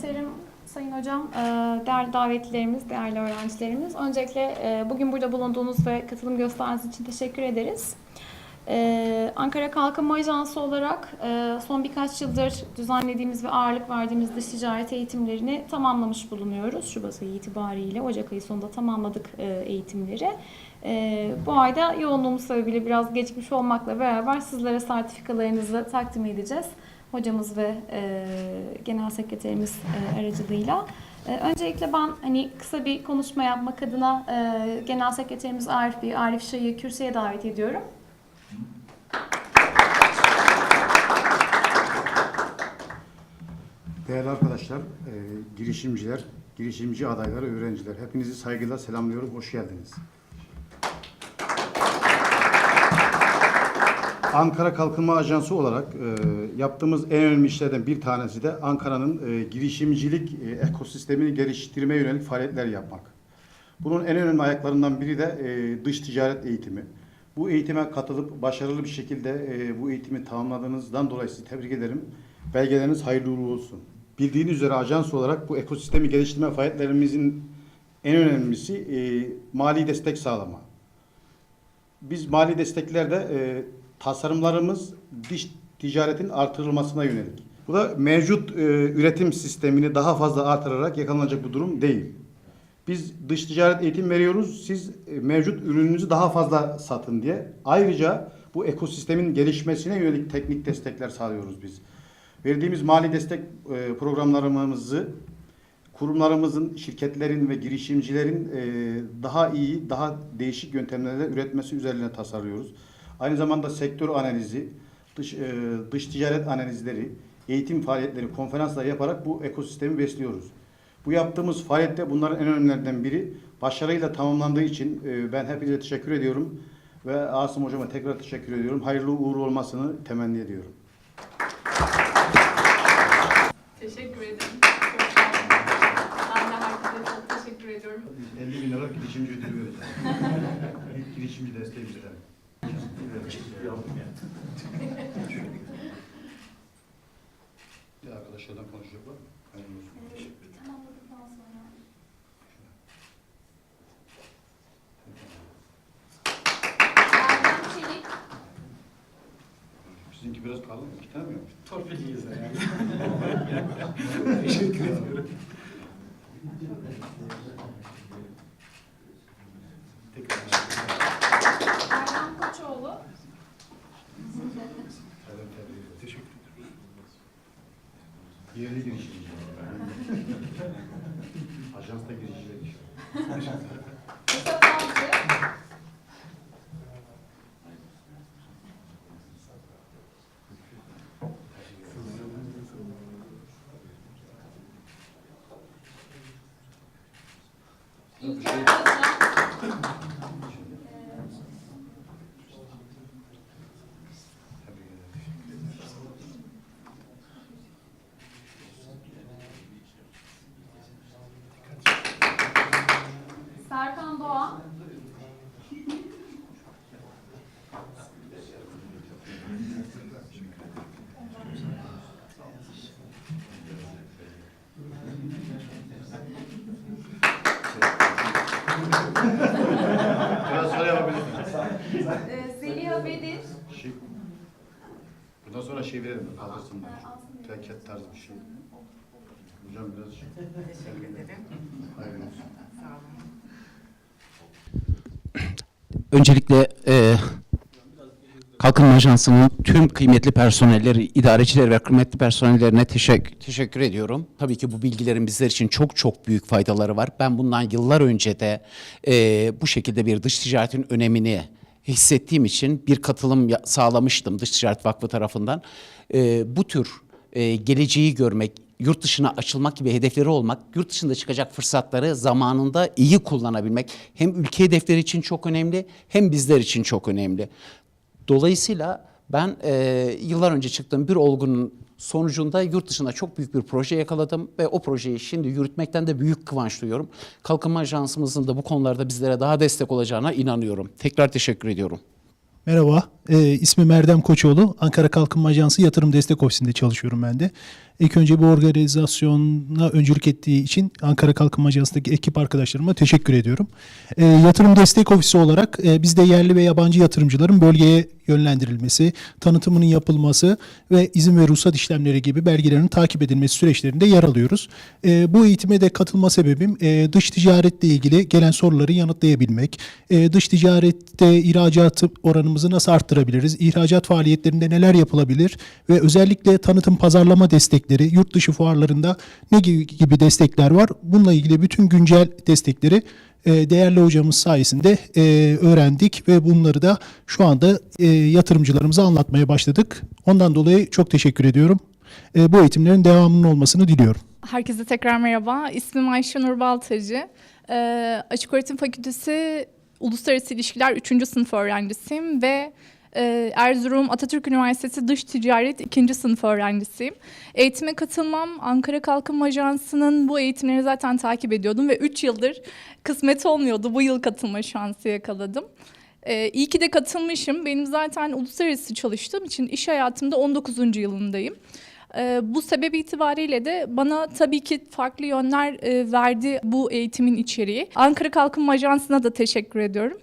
sekreterim, sayın hocam, e, değerli davetlilerimiz, değerli öğrencilerimiz. Öncelikle e, bugün burada bulunduğunuz ve katılım gösterdiğiniz için teşekkür ederiz. E, Ankara Kalkınma Ajansı olarak e, son birkaç yıldır düzenlediğimiz ve ağırlık verdiğimiz dış ticaret eğitimlerini tamamlamış bulunuyoruz. Şubat ayı itibariyle Ocak ayı sonunda tamamladık e, eğitimleri. Bu ayda yoğunluğumuz sebebiyle biraz geçmiş olmakla beraber sizlere sertifikalarınızı takdim edeceğiz. Hocamız ve e, genel sekreterimiz e, aracılığıyla. E, öncelikle ben hani kısa bir konuşma yapmak adına e, genel sekreterimiz Arif Bey, Arif Şah'ı kürsüye davet ediyorum. Değerli arkadaşlar, e, girişimciler, girişimci adayları, öğrenciler hepinizi saygıyla selamlıyorum. Hoş geldiniz. Ankara Kalkınma Ajansı olarak e, yaptığımız en önemli işlerden bir tanesi de Ankara'nın e, girişimcilik e, ekosistemini geliştirmeye yönelik faaliyetler yapmak. Bunun en önemli ayaklarından biri de e, dış ticaret eğitimi. Bu eğitime katılıp başarılı bir şekilde e, bu eğitimi tamamladığınızdan dolayı sizi tebrik ederim. Belgeleriniz hayırlı uğurlu olsun. Bildiğiniz üzere ajans olarak bu ekosistemi geliştirme faaliyetlerimizin en önemlisi e, mali destek sağlama. Biz mali desteklerde e, tasarımlarımız dış ticaretin artırılmasına yönelik. Bu da mevcut e, üretim sistemini daha fazla artırarak yakalanacak bir durum değil. Biz dış ticaret eğitim veriyoruz. Siz e, mevcut ürününüzü daha fazla satın diye. Ayrıca bu ekosistemin gelişmesine yönelik teknik destekler sağlıyoruz biz. Verdiğimiz mali destek e, programlarımızı kurumlarımızın, şirketlerin ve girişimcilerin e, daha iyi, daha değişik yöntemlerle üretmesi üzerine tasarlıyoruz. Aynı zamanda sektör analizi, dış, e, dış ticaret analizleri, eğitim faaliyetleri, konferanslar yaparak bu ekosistemi besliyoruz. Bu yaptığımız faaliyette bunların en önemlilerinden biri başarıyla tamamlandığı için e, ben hepinize teşekkür ediyorum ve Asım Hocama tekrar teşekkür ediyorum. Hayırlı uğurlu olmasını temenni ediyorum. Teşekkür ederim. Çok sağ olun. Ben de herkese çok teşekkür ediyorum. 50 bin lira girişimci ödülü vereceğiz. İlk girişimci desteği bizden. Bir arkadaşlardan konuşacak var mı? Hayırlı olsun. Tamamladıktan sonra Erdem Çelik, Sizinki biraz kalın mı? İki tane mi yapmış? Torpilliyiz yani. Teşekkür ediyorum. Tekrar Erdem Koçoğlu, Erdem tebrik ederim. Teşekkür ederim. Yerli girişimci. Ajansta girişimci. Biraz sonra yapabilirsiniz. e, Zeliha Bedir, Şey, bundan sonra şey verelim, kaldırsınlar. Plaket tarzı bir şey. Hocam biraz şey. Teşekkür ederim. Hayırlı olsun. Sağ olun. Öncelikle e, Kalkınma Ajansı'nın tüm kıymetli personelleri, idareciler ve kıymetli personellerine teşekkür, teşekkür ediyorum. Tabii ki bu bilgilerin bizler için çok çok büyük faydaları var. Ben bundan yıllar önce de e, bu şekilde bir dış ticaretin önemini hissettiğim için bir katılım sağlamıştım Dış Ticaret Vakfı tarafından. E, bu tür e, geleceği görmek, yurt dışına açılmak gibi hedefleri olmak, yurt dışında çıkacak fırsatları zamanında iyi kullanabilmek hem ülke hedefleri için çok önemli hem bizler için çok önemli. Dolayısıyla ben e, yıllar önce çıktığım bir olgunun sonucunda yurt dışında çok büyük bir proje yakaladım ve o projeyi şimdi yürütmekten de büyük kıvanç duyuyorum. Kalkınma Ajansımızın da bu konularda bizlere daha destek olacağına inanıyorum. Tekrar teşekkür ediyorum. Merhaba, e, ismim Erdem Koçoğlu. Ankara Kalkınma Ajansı Yatırım Destek Ofisi'nde çalışıyorum ben de. İlk önce bu organizasyona öncülük ettiği için Ankara Kalkınma Ajansı'ndaki ekip arkadaşlarıma teşekkür ediyorum. E, Yatırım Destek Ofisi olarak e, biz de yerli ve yabancı yatırımcıların bölgeye yönlendirilmesi, tanıtımının yapılması ve izin ve ruhsat işlemleri gibi belgelerin takip edilmesi süreçlerinde yer alıyoruz. E, bu eğitime de katılma sebebim e, dış ticaretle ilgili gelen soruları yanıtlayabilmek, e, dış ticarette ihracat oranımızı nasıl arttırabiliriz, ihracat faaliyetlerinde neler yapılabilir ve özellikle tanıtım pazarlama destekleri, yurt dışı fuarlarında ne gibi, destekler var? Bununla ilgili bütün güncel destekleri e, değerli hocamız sayesinde e, öğrendik ve bunları da şu anda e, yatırımcılarımıza anlatmaya başladık. Ondan dolayı çok teşekkür ediyorum. E, bu eğitimlerin devamının olmasını diliyorum. Herkese tekrar merhaba. İsmim Ayşe Nur Baltacı. Ee, Açık Öğretim Fakültesi Uluslararası İlişkiler 3. sınıf öğrencisiyim ve e, Erzurum Atatürk Üniversitesi Dış Ticaret 2. sınıf öğrencisiyim. Eğitime katılmam Ankara Kalkınma Ajansı'nın bu eğitimleri zaten takip ediyordum ve 3 yıldır kısmet olmuyordu. Bu yıl katılma şansı yakaladım. Ee, iyi ki de katılmışım. Benim zaten uluslararası çalıştığım için iş hayatımda 19. yılındayım. Ee, bu sebep itibariyle de bana tabii ki farklı yönler e, verdi bu eğitimin içeriği. Ankara Kalkınma Ajansı'na da teşekkür ediyorum.